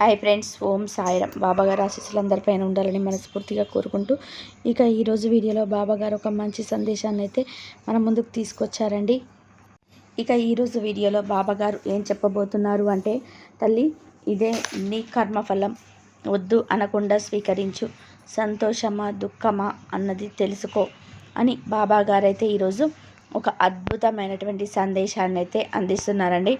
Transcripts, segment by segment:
Hi friends ఓం సాయిరం బాబాగారు ఆశీస్సులు అందరిపైన ఉండాలని మనస్ఫూర్తిగా కోరుకుంటూ ఇక ఈరోజు వీడియోలో బాబాగారు ఒక మంచి సందేశాన్ని అయితే మన ముందుకు తీసుకొచ్చారండి. ఇక ఈరోజు వీడియోలో బాబాగారు ఏం చెప్పబోతున్నారు అంటే తల్లి ఇదే నీ కర్మఫలం. వద్దు అనకుండా స్వీకరించు. సంతోషమా దుఃఖమా అన్నది తెలుసుకో అని బాబాగారు అయితే ఈరోజు ఒక అద్భుతమైనటువంటి సందేశాన్ని అయితే అందిస్తున్నారండి.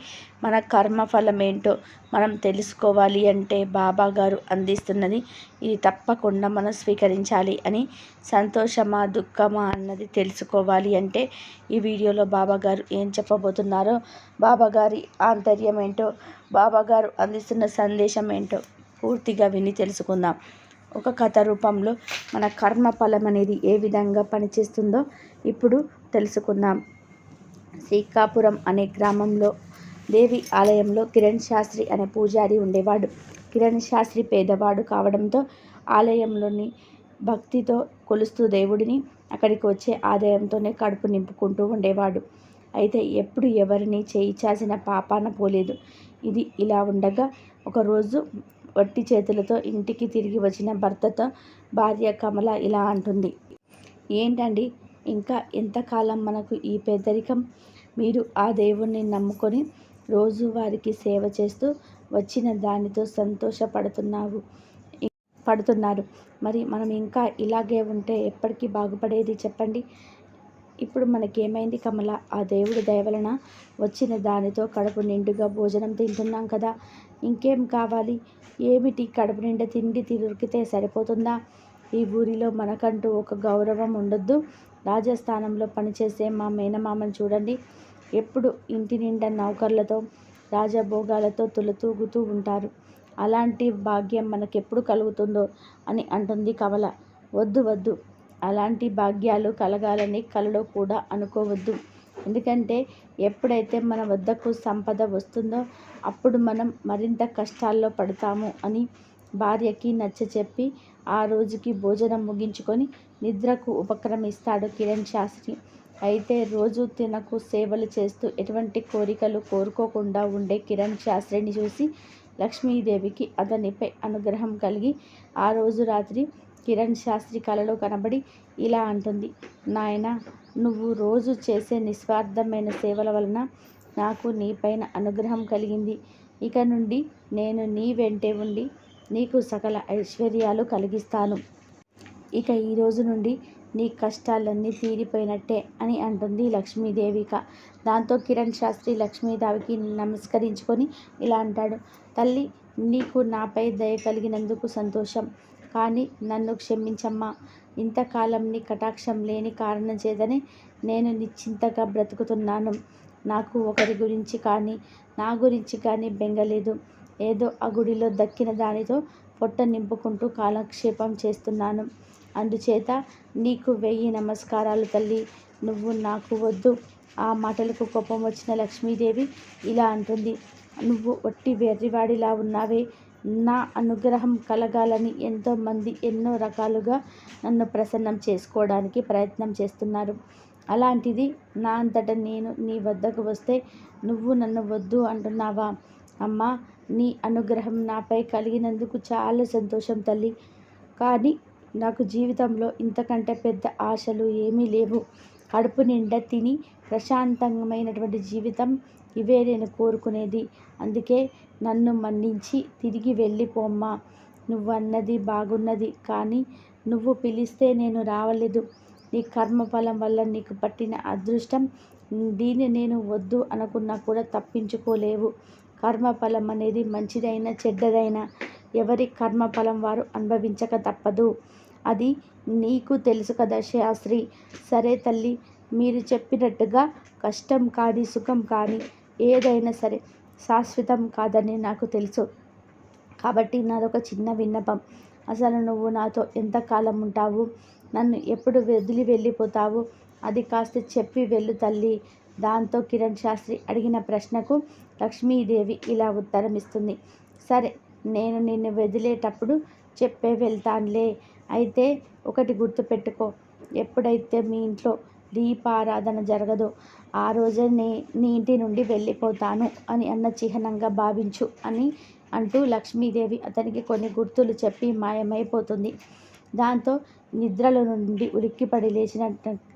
మన కర్మఫలం ఏంటో మనం తెలుసుకోవాలి అంటే బాబా గారు అందిస్తున్నది ఇది తప్పకుండా మనం స్వీకరించాలి అని సంతోషమా దుఃఖమా అన్నది తెలుసుకోవాలి అంటే ఈ వీడియోలో బాబా గారు ఏం చెప్పబోతున్నారో బాబా గారి ఆంతర్యం ఏంటో బాబా గారు అందిస్తున్న సందేశం ఏంటో పూర్తిగా విని తెలుసుకుందాం. ఒక కథ రూపంలో మన కర్మ ఫలం అనేది ఏ విధంగా పనిచేస్తుందో ఇప్పుడు తెలుసుకుందాం. శ్రీకాపురం అనే గ్రామంలో దేవి ఆలయంలో కిరణ్ శాస్త్రి అనే పూజారి ఉండేవాడు. కిరణ్ శాస్త్రి పేదవాడు కావడంతో ఆలయంలోని భక్తితో కొలుస్తూ దేవుడిని అక్కడికి వచ్చే ఆదాయంతోనే కడుపు నింపుకుంటూ ఉండేవాడు. అయితే ఎప్పుడు ఎవరిని చేయించాల్సిన పాపాన పోలేదు. ఇది ఇలా ఉండగా ఒకరోజు వట్టి చేతులతో ఇంటికి తిరిగి వచ్చిన భర్తతో భార్య కమల ఇలా అంటుంది. ఏంటండి ఇంకా ఎంతకాలం మనకు ఈ పేదరికం? మీరు ఆ దేవుణ్ణి నమ్ముకొని రోజు వారికి సేవ చేస్తూ వచ్చిన దానితో సంతోషపడుతున్నావు. పడుతున్నారు. మరి మనం ఇంకా ఇలాగే ఉంటే ఎప్పటికీ బాగుపడేది చెప్పండి. ఇప్పుడు మనకేమైంది కమల? ఆ దేవుడి దయవలన వచ్చిన దానితో కడుపు నిండుగా భోజనం తింటున్నాం కదా. ఇంకేం కావాలి? ఏమిటి కడుపు నిండా తిండి తిరిగితే సరిపోతుందా? ఈ ఊరిలో మనకంటూ ఒక గౌరవం ఉండొద్దు. రాజస్థానంలో పనిచేసే మా మేనమామని చూడండి. ఎప్పుడు ఇంటి నిండా నౌకర్లతో రాజభోగాలతో తులతూగుతూ ఉంటారు. అలాంటి భాగ్యం మనకెప్పుడు కలుగుతుందో అని అంటుంది కమల. వద్దు వద్దు. అలాంటి భాగ్యాలు కలగాలని కలలో కూడా అనుకోవద్దు. ఎందుకంటే ఎప్పుడైతే మన వద్దకు సంపద వస్తుందో అప్పుడు మనం మరింత కష్టాల్లో పడతాము అని భార్యకి నచ్చచెప్పి ఆ రోజుకి భోజనం ముగించుకొని నిద్రకు ఉపక్రమిస్తాడు కిరణ్ శాస్త్రి. అయితే రోజు తినకు సేవలు చేస్తూ ఎటువంటి కోరికలు కోరుకోకుండా ఉండే కిరణ్ శాస్త్రిని చూసి లక్ష్మీదేవికి అతనిపై అనుగ్రహం కలిగి ఆ రోజు రాత్రి కిరణ్ శాస్త్రి కలలో కనబడి ఇలా అంటుంది నాయన నువ్వు రోజు చేసే నిస్వార్థమైన సేవల వలన నాకు నీపైన అనుగ్రహం కలిగింది. ఇక నుండి నేను నీ వెంటే ఉండి నీకు సకల ఐశ్వర్యాలు కలిగిస్తాను. ఇక ఈ రోజు నుండి నీ కష్టాలన్నీ తీరిపోయినట్టే అని అంటుంది లక్ష్మీదేవిక దాంతో కిరణ్ శాస్త్రి లక్ష్మీదేవికి నమస్కరించుకొని ఇలా అంటాడు. తల్లి నీకు నాపై దయ కలిగినందుకు సంతోషం. కానీ నన్ను క్షమించమ్మా. ఇంతకాలం నీ కటాక్షం లేని కారణం చేతనే నేను నిశ్చింతగా బ్రతుకుతున్నాను. నాకు ఒకరి గురించి కానీ నా గురించి కానీ బెంగలేదు. ఏదో ఆ గుడిలో దక్కిన దానితో పొట్ట నింపుకుంటూ కాలక్షేపం చేస్తున్నాను. అందుచేత నీకు వెయ్యి నమస్కారాలు తల్లి. నువ్వు నాకు వద్దు. ఆ మాటలకు కోపం వచ్చిన లక్ష్మీదేవి ఇలా అంటుంది. నువ్వు ఒట్టి వెర్రివాడిలా ఉన్నావే. నా అనుగ్రహం కలగాలని ఎంతోమంది ఎన్నో రకాలుగా నన్ను ప్రసన్నం చేసుకోవడానికి ప్రయత్నం చేస్తున్నారు. అలాంటిది నా అంతట నేను నీ వద్దకు వస్తే నువ్వు నన్ను వద్దు అంటున్నావా? అమ్మా నీ అనుగ్రహం నాపై కలిగినందుకు చాలా సంతోషం తల్లి. కానీ నాకు జీవితంలో ఇంతకంటే పెద్ద ఆశలు ఏమీ లేవు. కడుపు నిండా తిని ప్రశాంతమైనటువంటి జీవితం ఇవే నేను కోరుకునేది. అందుకే నన్ను మన్నించి తిరిగి వెళ్ళిపోమ్మా. నువ్వు అన్నది బాగున్నది కానీ నువ్వు పిలిస్తే నేను రావలేదు. నీ కర్మఫలం వల్ల నీకు పట్టిన అదృష్టం దీన్ని నేను వద్దు అనుకున్నా కూడా తప్పించుకోలేవు. కర్మఫలం అనేది మంచిదైనా చెడ్డదైనా ఎవరి కర్మఫలం వారు అనుభవించక తప్పదు. అది నీకు తెలుసు కదా శాస్త్రి. సరే తల్లి మీరు చెప్పినట్టుగా కష్టం కాని సుఖం కానీ ఏదైనా సరే శాశ్వతం కాదని నాకు తెలుసు. కాబట్టి నాదొక చిన్న విన్నపం. అసలు నువ్వు నాతో ఎంతకాలం ఉంటావు? నన్ను ఎప్పుడు వదిలి వెళ్ళిపోతావు? అది కాస్త చెప్పి వెళ్ళు తల్లి. దాంతో కిరణ్ శాస్త్రి అడిగిన ప్రశ్నకు లక్ష్మీదేవి ఇలా ఉత్తరం ఇస్తుంది సరే నేను నిన్ను వదిలేటప్పుడు చెప్పే వెళ్తానులే. అయితే ఒకటి గుర్తుపెట్టుకో. ఎప్పుడైతే మీ ఇంట్లో దీపారాధన జరగదో ఆ రోజే నే నీ ఇంటి నుండి వెళ్ళిపోతాను అని అన్న చిహ్నంగా భావించు అని అంటూ లక్ష్మీదేవి అతనికి కొన్ని గుర్తులు చెప్పి మాయమైపోతుంది. దాంతో నిద్రలో నుండి ఉలిక్కిపడి లేచిన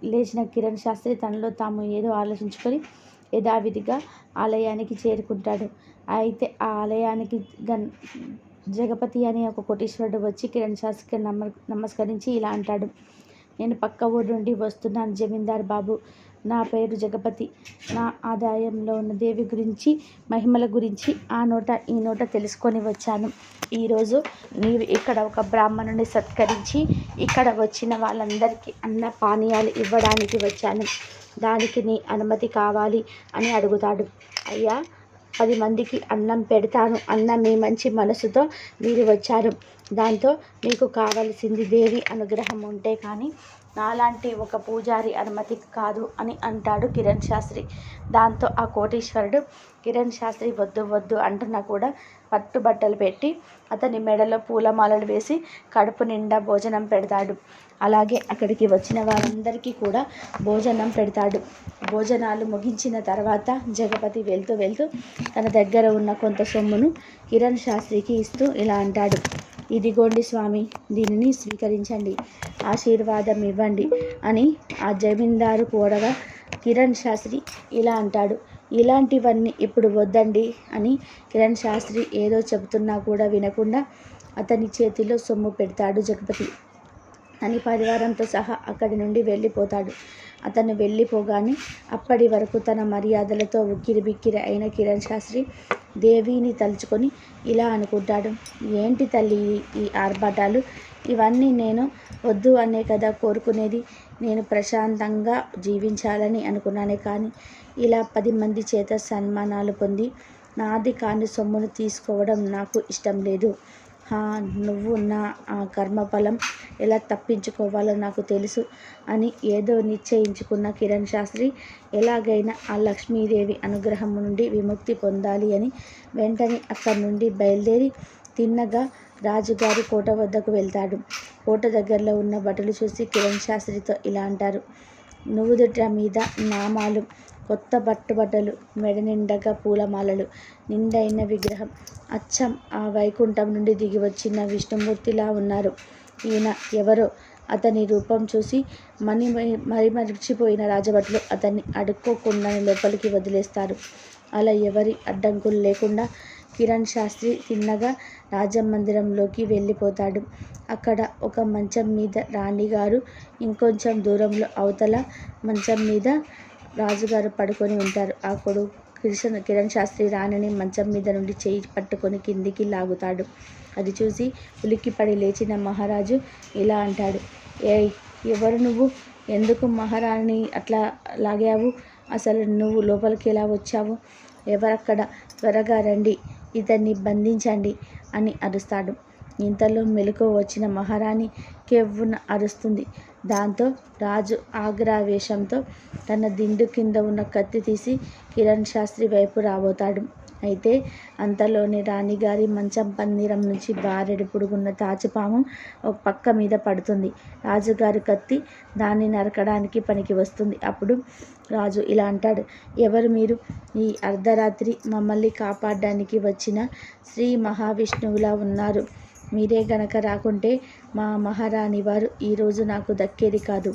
లేచిన కిరణ్ శాస్త్రి తనలో తాము ఏదో ఆలోచించుకొని యథావిధిగా ఆలయానికి చేరుకుంటాడు. అయితే ఆ ఆలయానికి గన్ జగపతి అనే ఒక కోటీశ్వరుడు వచ్చి కిరణ్ శాస్త్రికి నమ నమస్కరించి ఇలా అంటాడు. నేను పక్క ఊరు నుండి వస్తున్నాను జమీందార్ బాబు. నా పేరు జగపతి. నా ఆదాయంలో ఉన్న దేవి గురించి మహిమల గురించి ఆ నోట ఈ నోట తెలుసుకొని వచ్చాను. ఈరోజు నీవు ఇక్కడ ఒక బ్రాహ్మణుని సత్కరించి ఇక్కడ వచ్చిన వాళ్ళందరికీ అన్న పానీయాలు ఇవ్వడానికి వచ్చాను. దానికి నీ అనుమతి కావాలి అని అడుగుతాడు. అయ్యా పది మందికి అన్నం పెడతాను అన్న మీ మంచి మనసుతో మీరు వచ్చారు. దాంతో మీకు కావలసింది దేవి అనుగ్రహం ఉంటే కానీ నాలాంటి ఒక పూజారి అనుమతి కాదు అని అంటాడు కిరణ్ శాస్త్రి. దాంతో ఆ కోటీశ్వరుడు కిరణ్ శాస్త్రి వద్దు వద్దు అంటున్నా కూడా పట్టుబట్టలు పెట్టి అతని మెడలో పూలమాలలు వేసి కడుపు నిండా భోజనం పెడతాడు. అలాగే అక్కడికి వచ్చిన వారందరికీ కూడా భోజనం పెడతాడు. భోజనాలు ముగించిన తర్వాత జగపతి వెళ్తూ వెళ్తూ తన దగ్గర ఉన్న కొంత సొమ్మును కిరణ్ శాస్త్రికి ఇస్తూ ఇలా అంటాడు. ఇదిగోండి స్వామి దీనిని స్వీకరించండి ఆశీర్వాదం ఇవ్వండి అని ఆ జమీందారు కోడగా కిరణ్ శాస్త్రి ఇలా అంటాడు. ఇలాంటివన్నీ ఇప్పుడు వద్దండి అని కిరణ్ శాస్త్రి ఏదో చెబుతున్నా కూడా వినకుండా అతని చేతిలో సొమ్ము పెడతాడు జగపతి. అని పరివారంతో సహా అక్కడి నుండి వెళ్ళిపోతాడు. అతను వెళ్ళిపోగానే అప్పటి వరకు తన మర్యాదలతో ఉక్కిరి బిక్కిరి అయిన కిరణ్ శాస్త్రి దేవిని తలుచుకొని ఇలా అనుకుంటాడు. ఏంటి తల్లి ఈ ఆర్భాటాలు? ఇవన్నీ నేను వద్దు అనే కదా కోరుకునేది నేను ప్రశాంతంగా జీవించాలని అనుకున్నానే కానీ ఇలా పది మంది చేత సన్మానాలు పొంది నాది కాని సొమ్మును తీసుకోవడం నాకు ఇష్టం లేదు. నువ్వు నా కర్మఫలం ఎలా తప్పించుకోవాలో నాకు తెలుసు అని ఏదో నిశ్చయించుకున్న కిరణ్ శాస్త్రి ఎలాగైనా ఆ లక్ష్మీదేవి అనుగ్రహం నుండి విముక్తి పొందాలి అని వెంటనే అక్కడి నుండి బయలుదేరి తిన్నగా రాజుగారి కోట వద్దకు వెళ్తాడు. కోట దగ్గరలో ఉన్న బట్టలు చూసి కిరణ్ శాస్త్రితో ఇలా అంటారు నువ్వుదుట మీద నామాలు కొత్త బట్టబట్టలు మెడ నిండగా పూలమాలలు నిండైన విగ్రహం. అచ్చం ఆ వైకుంఠం నుండి దిగి వచ్చిన విష్ణుమూర్తిలా ఉన్నారు. ఈయన ఎవరో అతని రూపం చూసి మని మరి మరిచిపోయిన రాజభట్లు అతన్ని అడుక్కోకుండా లోపలికి వదిలేస్తారు. అలా ఎవరి అడ్డంకులు లేకుండా కిరణ్ శాస్త్రి తిన్నగా రాజమందిరంలోకి వెళ్ళిపోతాడు. అక్కడ ఒక మంచం మీద రాణిగారు ఇంకొంచెం దూరంలో అవతల మంచం మీద రాజుగారు పడుకొని ఉంటారు. ఆ కొడుకు కిషన్ కిరణ్ శాస్త్రి రాణిని మంచం మీద నుండి చేయి పట్టుకొని కిందికి లాగుతాడు. అది చూసి ఉలిక్కిపడి లేచిన మహారాజు ఇలా అంటాడు ఏ ఎవరు నువ్వు? ఎందుకు మహారాణి అట్లా లాగావు? అసలు నువ్వు లోపలికి ఎలా వచ్చావు? ఎవరక్కడ? త్వరగా రండి ఇతన్ని బంధించండి అని అరుస్తాడు. ఇంతలో మెలకు వచ్చిన మహారాణి కెవ్వున అరుస్తుంది. దాంతో రాజు ఆగ్రావేశంతో తన దిండు కింద ఉన్న కత్తి తీసి కిరణ్ శాస్త్రి వైపు రాబోతాడు. అయితే అంతలోనే రాణిగారి మంచం పందిరం నుంచి బారెడు పొడుగున్న తాచుపాము ఒక పక్క మీద పడుతుంది. రాజుగారి కత్తి దాన్ని నరకడానికి పనికి వస్తుంది. అప్పుడు రాజు ఇలా అంటాడు ఎవరు మీరు? ఈ అర్ధరాత్రి మమ్మల్ని కాపాడడానికి వచ్చిన శ్రీ మహావిష్ణువులా ఉన్నారు. మీరే గనక రాకుంటే మా మహారాణి వారు ఈరోజు నాకు దక్కేది కాదు.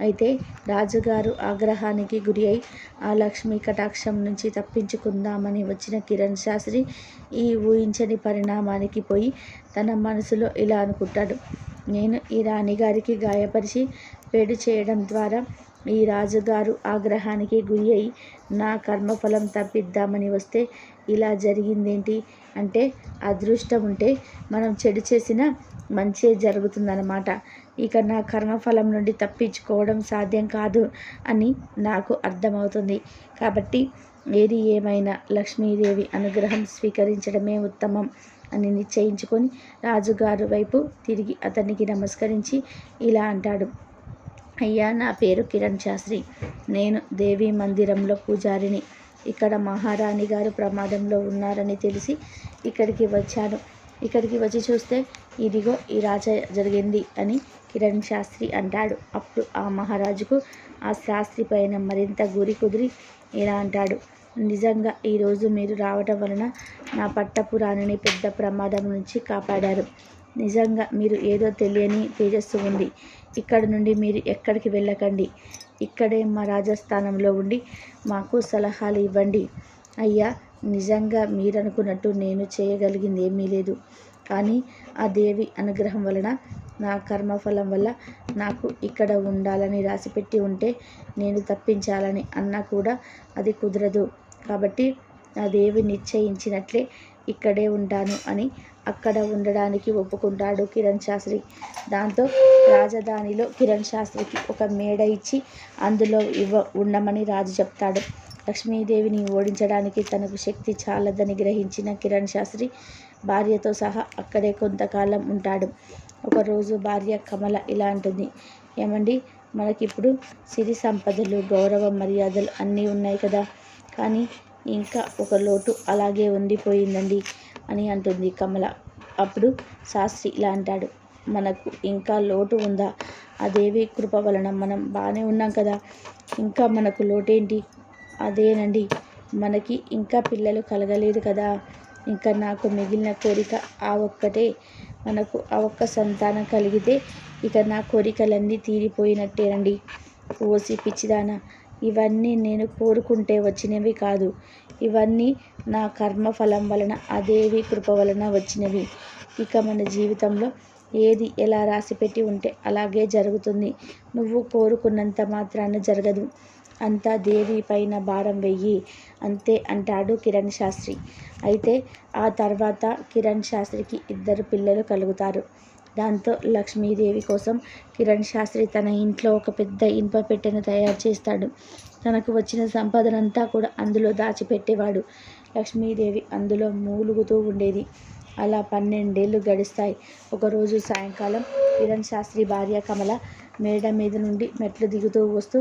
అయితే రాజుగారు ఆగ్రహానికి గురి అయి ఆ లక్ష్మీ కటాక్షం నుంచి తప్పించుకుందామని వచ్చిన కిరణ్ శాస్త్రి ఈ ఊహించని పరిణామానికి పోయి తన మనసులో ఇలా అనుకుంటాడు. నేను ఈ రాణిగారికి గాయపరిచి పేడు చేయడం ద్వారా ఈ రాజుగారు ఆగ్రహానికి గురి అయి నా కర్మఫలం తప్పిద్దామని వస్తే ఇలా జరిగిందేంటి? అంటే అదృష్టం ఉంటే మనం చెడు చేసినా మంచే జరుగుతుందన్నమాట. ఇక నా కర్మఫలం నుండి తప్పించుకోవడం సాధ్యం కాదు అని నాకు అర్థమవుతుంది. కాబట్టి ఏది ఏమైనా లక్ష్మీదేవి అనుగ్రహం స్వీకరించడమే ఉత్తమం అని నిశ్చయించుకొని రాజుగారు వైపు తిరిగి అతనికి నమస్కరించి ఇలా అంటాడు. అయ్యా నా పేరు కిరణ్ శాస్త్రి. నేను దేవీ మందిరంలో పూజారిని. ఇక్కడ మహారాణి గారు ప్రమాదంలో ఉన్నారని తెలిసి ఇక్కడికి వచ్చాను. ఇక్కడికి వచ్చి చూస్తే ఇదిగో ఈ రాజ జరిగింది అని కిరణ్ శాస్త్రి అంటాడు. అప్పుడు ఆ మహారాజుకు ఆ శాస్త్రి పైన మరింత గురి కుదిరి ఇలా అంటాడు. నిజంగా ఈరోజు మీరు రావటం వలన నా పట్టపురాణిని పెద్ద ప్రమాదం నుంచి కాపాడారు. నిజంగా మీరు ఏదో తెలియని తేజస్సు ఉంది. ఇక్కడ నుండి మీరు ఎక్కడికి వెళ్ళకండి. ఇక్కడే మా రాజస్థానంలో ఉండి మాకు సలహాలు ఇవ్వండి. అయ్యా నిజంగా మీరనుకున్నట్టు నేను చేయగలిగింది ఏమీ లేదు. కానీ ఆ దేవి అనుగ్రహం వలన నా కర్మఫలం వల్ల నాకు ఇక్కడ ఉండాలని రాసిపెట్టి ఉంటే నేను తప్పించాలని అన్నా కూడా అది కుదరదు. కాబట్టి ఆ దేవి నిశ్చయించినట్లే ఇక్కడే ఉంటాను అని అక్కడ ఉండడానికి ఒప్పుకుంటాడు కిరణ్ శాస్త్రి. దాంతో రాజధానిలో కిరణ్ శాస్త్రికి ఒక మేడ ఇచ్చి అందులో ఇవ్వ ఉండమని రాజు చెప్తాడు. లక్ష్మీదేవిని ఓడించడానికి తనకు శక్తి చాలదని గ్రహించిన కిరణ్ శాస్త్రి భార్యతో సహా అక్కడే కొంతకాలం ఉంటాడు. ఒకరోజు భార్య కమల ఇలా అంటుంది. ఏమండి మనకిప్పుడు సిరి సంపదలు గౌరవ మర్యాదలు అన్నీ ఉన్నాయి కదా. కానీ ఇంకా ఒక లోటు అలాగే ఉండిపోయిందండి అని అంటుంది కమల. అప్పుడు శాస్త్రి ఇలా అంటాడు మనకు ఇంకా లోటు ఉందా? ఆ దేవి కృప వలన మనం బాగానే ఉన్నాం కదా. ఇంకా మనకు లోటేంటి? అదేనండి మనకి ఇంకా పిల్లలు కలగలేదు కదా. ఇంకా నాకు మిగిలిన కోరిక ఆ ఒక్కటే. మనకు ఆ ఒక్క సంతానం కలిగితే ఇక నా కోరికలన్నీ తీరిపోయినట్టేనండి. ఓసి పిచ్చిదానా ఇవన్నీ నేను కోరుకుంటే వచ్చినవి కాదు. ఇవన్నీ నా కర్మఫలం వలన అదేవి కృప వలన వచ్చినవి. ఇక మన జీవితంలో ఏది ఎలా రాసిపెట్టి ఉంటే అలాగే జరుగుతుంది. నువ్వు కోరుకున్నంత మాత్రాన జరగదు. అంతా దేవి పైన భారం వెయ్యి. అంతే అంటాడు కిరణ్ శాస్త్రి. అయితే ఆ తర్వాత కిరణ్ శాస్త్రికి ఇద్దరు పిల్లలు కలుగుతారు. దాంతో లక్ష్మీదేవి కోసం కిరణ్ శాస్త్రి తన ఇంట్లో ఒక పెద్ద ఇనుప పెట్టెను తయారు చేస్తాడు. తనకు వచ్చిన సంపదనంతా కూడా అందులో దాచిపెట్టేవాడు. లక్ష్మీదేవి అందులో మూలుగుతూ ఉండేది. అలా పన్నెండేళ్ళు గడుస్తాయి. ఒకరోజు సాయంకాలం కిరణ్ శాస్త్రి భార్య కమల మేడ మీద నుండి మెట్లు దిగుతూ వస్తూ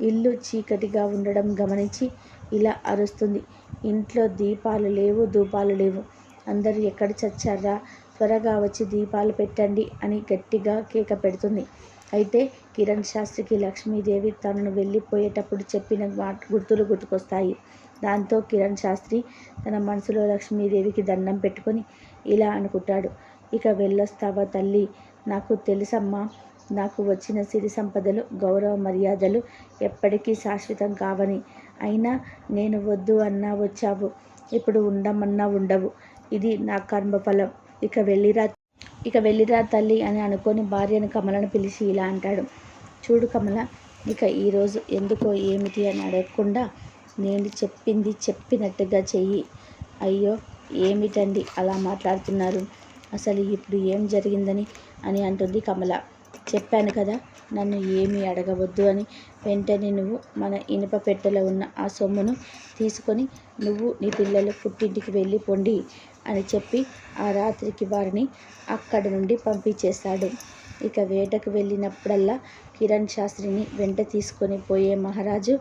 ఇల్లు చీకటిగా ఉండడం గమనించి ఇలా అరుస్తుంది. ఇంట్లో దీపాలు లేవు ధూపాలు లేవు. అందరూ ఎక్కడ చచ్చారా? త్వరగా వచ్చి దీపాలు పెట్టండి అని గట్టిగా కేక పెడుతుంది. అయితే కిరణ్ శాస్త్రికి లక్ష్మీదేవి తనను వెళ్ళిపోయేటప్పుడు చెప్పిన గుర్తులు గుర్తుకొస్తాయి. దాంతో కిరణ్ శాస్త్రి తన మనసులో లక్ష్మీదేవికి దండం పెట్టుకొని ఇలా అనుకుంటాడు. ఇక వెళ్ళొస్తావా తల్లి? నాకు తెలుసమ్మా నాకు వచ్చిన సిరి సంపదలు గౌరవ మర్యాదలు ఎప్పటికీ శాశ్వతం కావని. అయినా నేను వద్దు అన్నా వచ్చావు. ఇప్పుడు ఉండమన్నా ఉండవు. ఇది నా కర్మఫలం. ఇక వెళ్ళిరా ఇక వెళ్ళిరా తల్లి అని అనుకొని భార్యను కమలను పిలిచి ఇలా అంటాడు. చూడు కమల ఇక ఈరోజు ఎందుకో ఏమిటి అని అడగకుండా నేను చెప్పింది చెప్పినట్టుగా చెయ్యి. అయ్యో ఏమిటండి అలా మాట్లాడుతున్నారు? అసలు ఇప్పుడు ఏం జరిగిందని అని అంటుంది కమల. చెప్పాను కదా నన్ను ఏమీ అడగవద్దు అని. వెంటనే నువ్వు మన ఇనుప పెట్టెలో ఉన్న ఆ సొమ్మును తీసుకొని నువ్వు నీ పిల్లలు పుట్టింటికి వెళ్ళి పొండి అని చెప్పి ఆ రాత్రికి వారిని అక్కడి నుండి పంపించేస్తాడు. ఇక వేటకు వెళ్ళినప్పుడల్లా కిరణ్ శాస్త్రిని వెంట తీసుకొని పోయే మహారాజు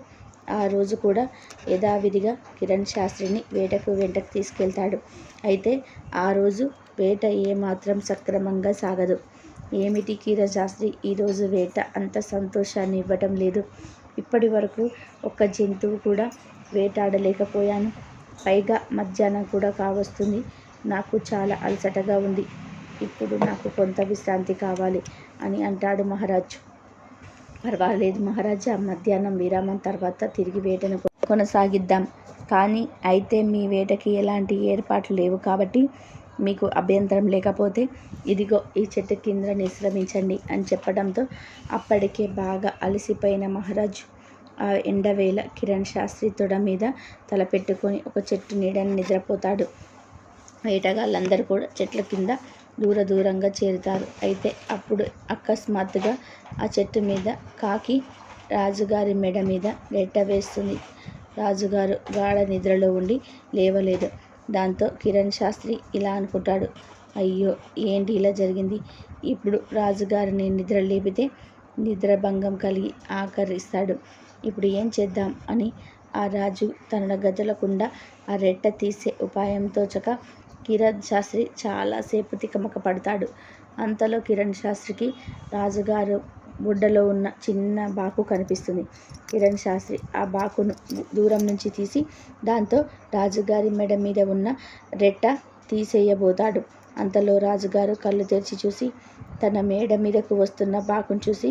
ఆ రోజు కూడా యథావిధిగా కిరణ్ శాస్త్రిని వేటకు వెంటకు తీసుకెళ్తాడు. అయితే ఆ రోజు వేట ఏమాత్రం సక్రమంగా సాగదు. ఏమిటి శాస్త్రి? ఈరోజు వేట అంత సంతోషాన్ని ఇవ్వటం లేదు. ఇప్పటి వరకు ఒక్క జంతువు కూడా వేటాడలేకపోయాను. పైగా మధ్యాహ్నం కూడా కావస్తుంది. నాకు చాలా అలసటగా ఉంది. ఇప్పుడు నాకు కొంత విశ్రాంతి కావాలి అని అంటాడు మహారాజు. పర్వాలేదు మహారాజా మధ్యాహ్నం విరామం తర్వాత తిరిగి వేటను కొనసాగిద్దాం. కానీ అయితే మీ వేటకి ఎలాంటి ఏర్పాట్లు లేవు కాబట్టి మీకు అభ్యంతరం లేకపోతే ఇదిగో ఈ చెట్టు కింద నిశ్రమించండి అని చెప్పడంతో అప్పటికే బాగా అలసిపోయిన మహారాజు ఆ ఎండవేళ కిరణ్ శాస్త్రి తొడ మీద తలపెట్టుకొని ఒక చెట్టు నీడని నిద్రపోతాడు. వేటగాళ్ళందరూ కూడా చెట్ల కింద దూర దూరంగా చేరుతారు. అయితే అప్పుడు అకస్మాత్తుగా ఆ చెట్టు మీద కాకి రాజుగారి మెడ మీద రెట్ట వేస్తుంది రాజుగారు గాఢ నిద్రలో ఉండి లేవలేదు. దాంతో కిరణ్ శాస్త్రి ఇలా అనుకుంటాడు. అయ్యో ఏంటి ఇలా జరిగింది? ఇప్పుడు రాజుగారిని నిద్ర లేపితే నిద్రభంగం కలిగి ఆకరిస్తాడు. ఇప్పుడు ఏం చేద్దాం అని ఆ రాజు తన గదులకుండా ఆ రెట్ట తీసే ఉపాయంతో చక కిరణ్ శాస్త్రి చాలాసేపు తికమక పడతాడు. అంతలో కిరణ్ శాస్త్రికి రాజుగారు బుడ్డలో ఉన్న చిన్న బాకు కనిపిస్తుంది. కిరణ్ శాస్త్రి ఆ బాకును దూరం నుంచి తీసి దాంతో రాజుగారి మెడ మీద ఉన్న రెట్ట తీసేయబోతాడు. అంతలో రాజుగారు కళ్ళు తెరిచి చూసి తన మేడ మీదకు వస్తున్న బాకును చూసి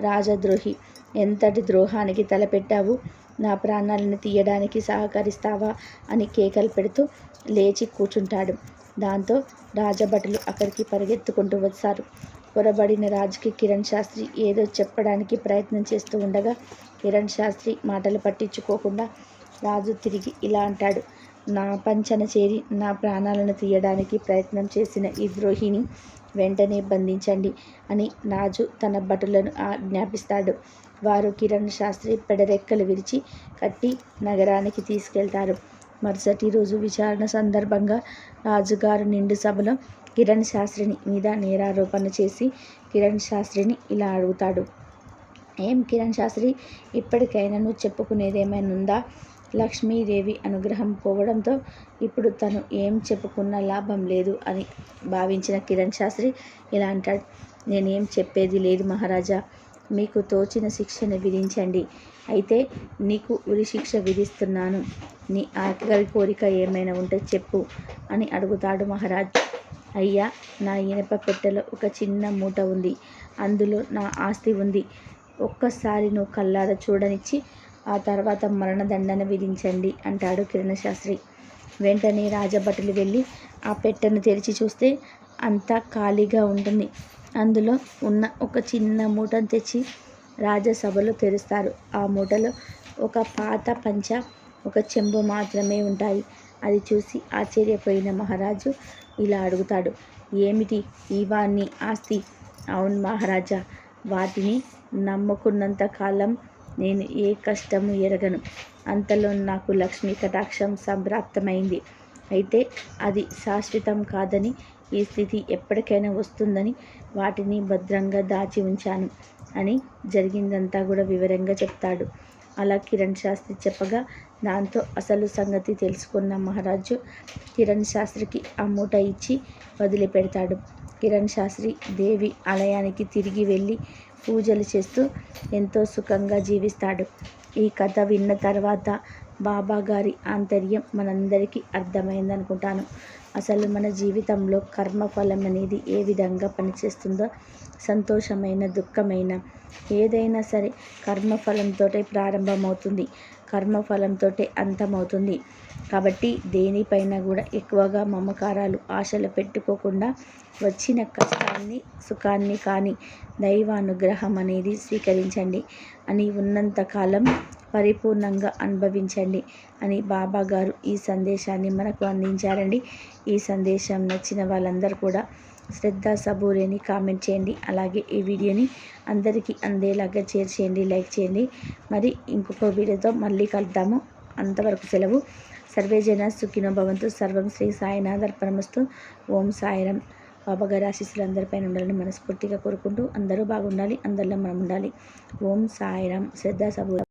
రాజద్రోహి ఎంతటి ద్రోహానికి తలపెట్టావు? నా ప్రాణాలను తీయడానికి సహకరిస్తావా? అని కేకలు పెడుతూ లేచి కూర్చుంటాడు. దాంతో రాజభటులు అక్కడికి పరిగెత్తుకుంటూ వచ్చారు పొరబడిన రాజుకి కిరణ్ శాస్త్రి ఏదో చెప్పడానికి ప్రయత్నం చేస్తూ ఉండగా కిరణ్ శాస్త్రి మాటలు పట్టించుకోకుండా రాజు తిరిగి ఇలా అంటాడు నా పంచన చేరి నా ప్రాణాలను తీయడానికి ప్రయత్నం చేసిన ఈ ద్రోహిని వెంటనే బంధించండి అని రాజు తన భటులను ఆజ్ఞాపిస్తాడు. వారు కిరణ్ శాస్త్రి పెడరెక్కలు విరిచి కట్టి నగరానికి తీసుకెళ్తారు. మరుసటి రోజు విచారణ సందర్భంగా రాజుగారు నిండు సభలో కిరణ్ శాస్త్రిని మీద నేరారోపణ చేసి కిరణ్ శాస్త్రిని ఇలా అడుగుతాడు. ఏం కిరణ్ శాస్త్రి? ఇప్పటికైనా నువ్వు చెప్పుకునేదేమైనా ఉందా లక్ష్మీదేవి అనుగ్రహం పోవడంతో ఇప్పుడు తను ఏం చెప్పుకున్న లాభం లేదు అని భావించిన కిరణ్ శాస్త్రి ఇలా అంటాడు. నేనేం చెప్పేది లేదు మహారాజా. మీకు తోచిన శిక్షను విధించండి. అయితే నీకు ఉరి శిక్ష విధిస్తున్నాను. నీ ఆఖరి కోరిక ఏమైనా ఉంటే చెప్పు అని అడుగుతాడు మహారాజ్. అయ్యా నా ఇనప పెట్టెలో ఒక చిన్న మూట ఉంది. అందులో నా ఆస్తి ఉంది. ఒక్కసారి నువ్వు కల్లార చూడనిచ్చి ఆ తర్వాత మరణదండన విధించండి అంటాడు కిరణశాస్త్రి. వెంటనే రాజభటులు వెళ్ళి ఆ పెట్టెను తెరిచి చూస్తే అంతా ఖాళీగా ఉంటుంది. అందులో ఉన్న ఒక చిన్న మూటను తెచ్చి రాజసభలో తెరుస్తారు. ఆ మూటలో ఒక పాత పంచ ఒక చెంబు మాత్రమే ఉంటాయి. అది చూసి ఆశ్చర్యపోయిన మహారాజు ఇలా అడుగుతాడు. ఏమిటి ఇవాన్ని ఆస్తి? అవును మహారాజా వాటిని నమ్ముకున్నంత కాలం నేను ఏ కష్టము ఎరగను. అంతలో నాకు లక్ష్మీ కటాక్షం సంప్రాప్తమైంది. అయితే అది శాశ్వతం కాదని ఈ స్థితి ఎప్పటికైనా వస్తుందని వాటిని భద్రంగా దాచి ఉంచాను అని జరిగిందంతా కూడా వివరంగా చెప్తాడు. అలా కిరణ్ శాస్త్రి చెప్పగా దాంతో అసలు సంగతి తెలుసుకున్న మహారాజు కిరణ్ శాస్త్రికి ఆ మూట ఇచ్చి వదిలిపెడతాడు. కిరణ్ శాస్త్రి దేవి ఆలయానికి తిరిగి వెళ్ళి పూజలు చేస్తూ ఎంతో సుఖంగా జీవిస్తాడు. ఈ కథ విన్న తర్వాత బాబా గారి ఆంతర్యం మనందరికీ అర్థమైందనుకుంటాను. అసలు మన జీవితంలో కర్మఫలం అనేది ఏ విధంగా పనిచేస్తుందో సంతోషమైన దుఃఖమైన ఏదైనా సరే కర్మఫలంతో ప్రారంభమవుతుంది. కర్మఫలంతో అంతమవుతుంది. కాబట్టి దేనిపైన కూడా ఎక్కువగా మమకారాలు ఆశలు పెట్టుకోకుండా వచ్చిన కష్టాన్ని సుఖాన్ని కానీ దైవానుగ్రహం అనేది స్వీకరించండి. అని ఉన్నంతకాలం పరిపూర్ణంగా అనుభవించండి అని బాబా గారు ఈ సందేశాన్ని మనకు అందించారండి. ఈ సందేశం నచ్చిన వాళ్ళందరూ కూడా శ్రద్ధ సబూరిని కామెంట్ చేయండి. అలాగే ఈ వీడియోని అందరికీ అందేలాగా షేర్ చేయండి లైక్ చేయండి. మరి ఇంకొక వీడియోతో మళ్ళీ కలుద్దాము. అంతవరకు సెలవు. సర్వేజన సుఖినో భవంతు. సర్వం శ్రీ సాయినాథ అర్పణమస్తు. ఓం సాయిరం బాబాగారి ఆశీస్సులు అందరిపైన ఉండాలని మనస్ఫూర్తిగా కోరుకుంటూ అందరూ బాగుండాలి అందరిలో మనం ఉండాలి ఓం సాయిరాం శ్రద్ధ సబూర